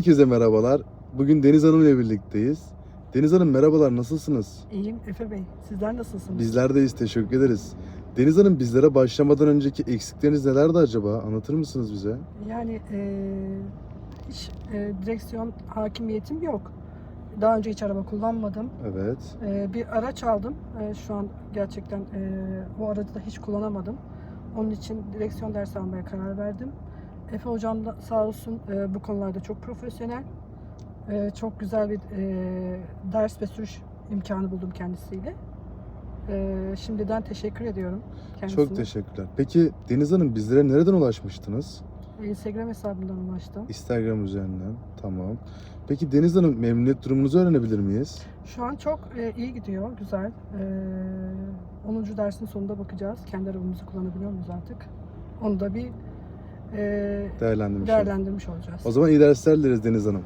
Herkese merhabalar. Bugün Deniz Hanım ile birlikteyiz. Deniz Hanım merhabalar, nasılsınız? İyiyim Efe Bey. Sizler nasılsınız? Bizler deyiz, teşekkür ederiz. Deniz Hanım bizlere başlamadan önceki eksikleriniz nelerdi acaba? Anlatır mısınız bize? Yani eee, hiç eee, direksiyon hakimiyetim yok. Daha önce hiç araba kullanmadım. Evet. Eee, bir araç aldım. Eee, şu an gerçekten eee, o aracı da hiç kullanamadım. Onun için direksiyon dersi almaya karar verdim. Efe hocam da sağ olsun eee, bu konularda çok profesyonel. Eee, çok güzel bir eee, ders ve sürüş imkanı buldum kendisiyle. Eee, şimdiden teşekkür ediyorum kendisine. Çok teşekkürler. Peki Deniz Hanım bizlere nereden ulaşmıştınız? Instagram hesabından ulaştım. Instagram üzerinden. Tamam. Peki Deniz Hanım memnuniyet durumunuzu öğrenebilir miyiz? Şu an çok e, iyi gidiyor, güzel. E, 10. dersin sonunda bakacağız. Kendi arabamızı kullanabiliyor muyuz artık? Onu da bir e, Değerlendirmiş değerlendirmiş olacağız. O zaman iyi dersler dileriz Deniz Hanım.